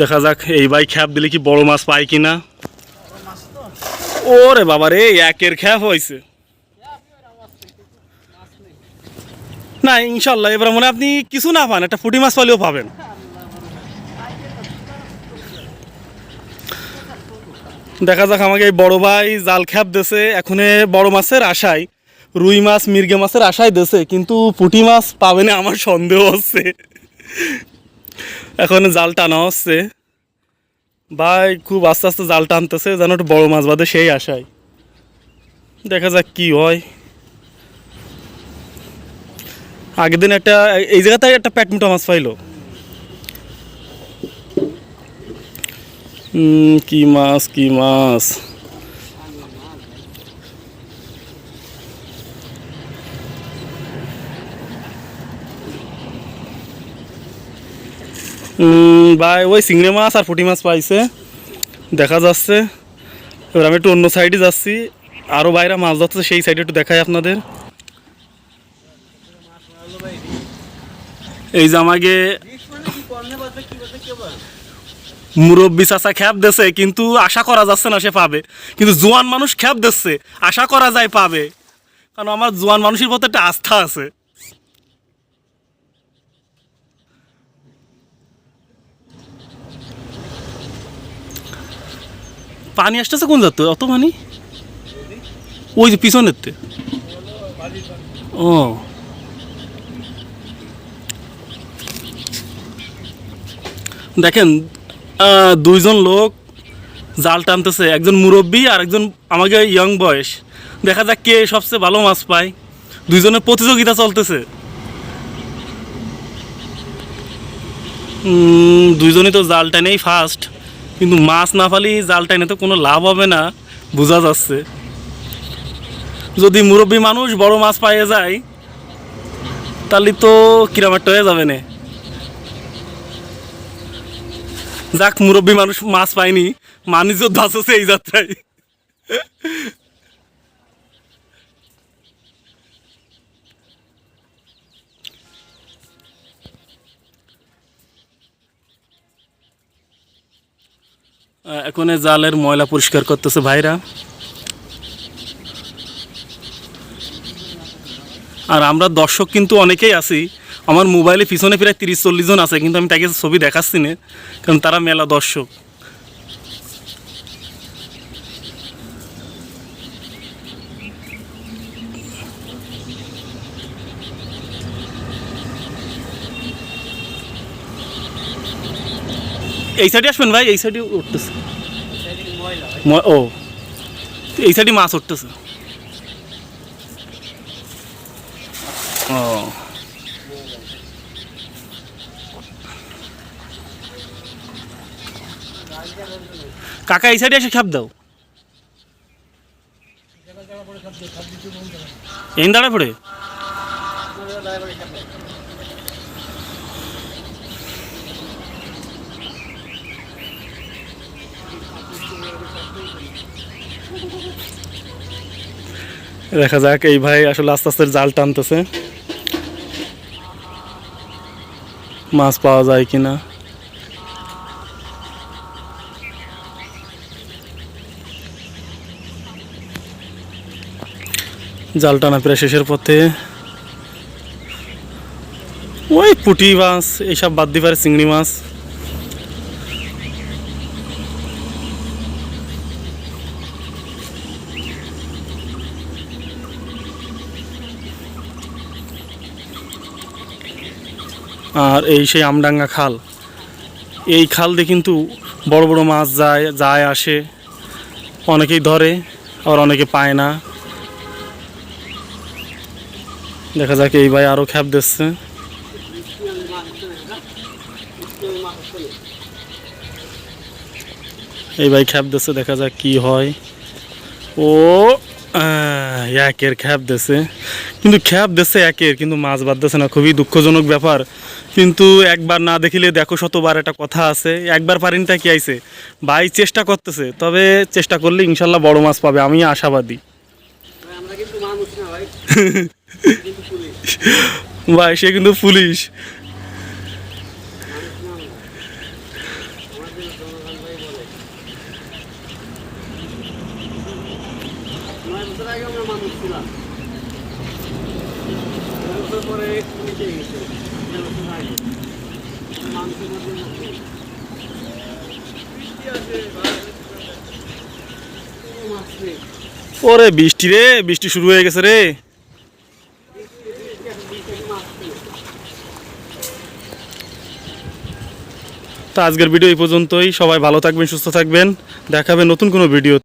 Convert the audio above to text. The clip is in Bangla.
দেখা যাক, এই ভাই খ্যাপ দিলে কি বড় মাছ পায় কিনা? ওরে বাবা রে একের খ্যাপ হয়েছে না, ইনশাল্লাহ, এবার মনে আপনি কিছু না পান, একটা ফুটি মাছ পালেও পাবেন। দেখা যাক আমাকে এই বড় ভাই জাল খ্যাপ দেছে এখন বড় মাছের আশায়, রুই মাছ, মির্গে মাছের আশায় দেছে কিন্তু পুঁটি মাছ পাবে না, আমার সন্দেহ হচ্ছে। এখন জাল টানা হচ্ছে। ভাই, খুব আস্তে আস্তে জাল টানতেছে, যেন একটু বড় মাছ বাদে সেই আশায়। দেখা যাক কি হয়। আগের দিন একটা, এই জায়গাতে একটা প্যাটমুটা মাছ পাইলো। কি মাছ কি মাছ? ভাই, ওই চিংড়ি মাছ আর পুঁটি মাছ পাইছে। দেখা যাচ্ছে। এবার আমি একটু অন্য সাইডে যাচ্ছি। আরও বাইরে মাছ যাচ্ছে সেই সাইডে একটু দেখাই আপনাদের। এই যে আমাকে মুরব্বী চাচা খ্যাপ দেছে কিন্তু আশা করা যাচ্ছে না সে পাবে। কিন্তু জোয়ান মানুষ খ্যাপ দিচ্ছে, আশা করা যায় পাবে। কারণ আমার জোয়ান মানুষের প্রতি একটা আস্থা আছে। পানি আসতেছে কোন যাতে অত পানি? ওই যে পিছনের তে। ও। দেখেন দুইজন লোক জাল টানতেছে, একজন মুরব্বী আর একজন আমাকে ইয়ং বয়স। দেখা যাক কে সবচেয়ে ভালো মাছ পায়। দুইজনের প্রতিযোগিতা চলতেছে। দুইজনই তো জাল টানেই ফার্স্ট কিন্তু মাছ না ফালি জালটা এনে তো কোনো লাভ হবে না, বোঝা যাচ্ছে। যদি মুরব্বী মানুষ বড় মাছ পাইয়ে যায়, তাহলে তো কিরম হয়ে যাবে না। যাক, মুরব্বী মানুষ মাছ পায়নি মানুষ বাঁচছে এই যাত্রায়। এখন জালের ময়লা পরিষ্কার করতেছে ভাইরা। আর আমরা দর্শক কিন্তু অনেকেই আছি। আমার মোবাইলে পিছনে প্রায় তিরিশ চল্লিশ জন আছে, কিন্তু আমি তাকে ছবি দেখাচ্ছি না, কারণ তারা মেলা দর্শক। এই সাইডে আসবেন ভাই, এই সাইডে উঠতেছে। ও, এই সাইডে মাছ উঠতেছে। ও। কাকা, এই সাইডে এসে খাপ দাও। এই দাঁড়া পড়ে। দেখা যাক, এই ভাই আসলে আস্তে আস্তে জাল টানতেছে। মাছ পাওয়া যায় কিনা। জাল টানা প্রায় শেষের পথে। ওই পুঁটি মাছ, এইসব বাদ দিয়ে পারে চিংড়ি মাছ। আর এই সেই আমডাঙ্গা খাল। এই খাল দিয়ে কিন্তু বড় বড় মাছ যায় যায়, আসে। অনেকেই ধরে আর অনেকে পায় না। দেখা যাক এই ভাই আরও খ্যাপ দিচ্ছে। এই ভাই খ্যাপ দিচ্ছে, দেখা যাক কি হয়। ও একের খ্যাপ দিচ্ছে কিন্তু খ্যাপ দিচ্ছে একের কিন্তু মাছ বাদ দিচ্ছে না খুবই দুঃখজনক ব্যাপার। কিন্তু একবার না দেখিলে দেখো শতবার একটা কথা আছে একবার পারিনটা কি আইছে? ভাই চেষ্টা করতেছে তবে চেষ্টা করলে ইনশাল্লাহ বড় মাছ পাবে আমি আশাবাদী। ভাই সে কিন্তু পুলিশ। পরে ওরে বৃষ্টি রে, বৃষ্টি শুরু হয়ে গেছে রে। তো আজকের ভিডিও এই পর্যন্তই। সবাই ভালো থাকবেন, সুস্থ থাকবেন। দেখাবে নতুন কোনো ভিডিও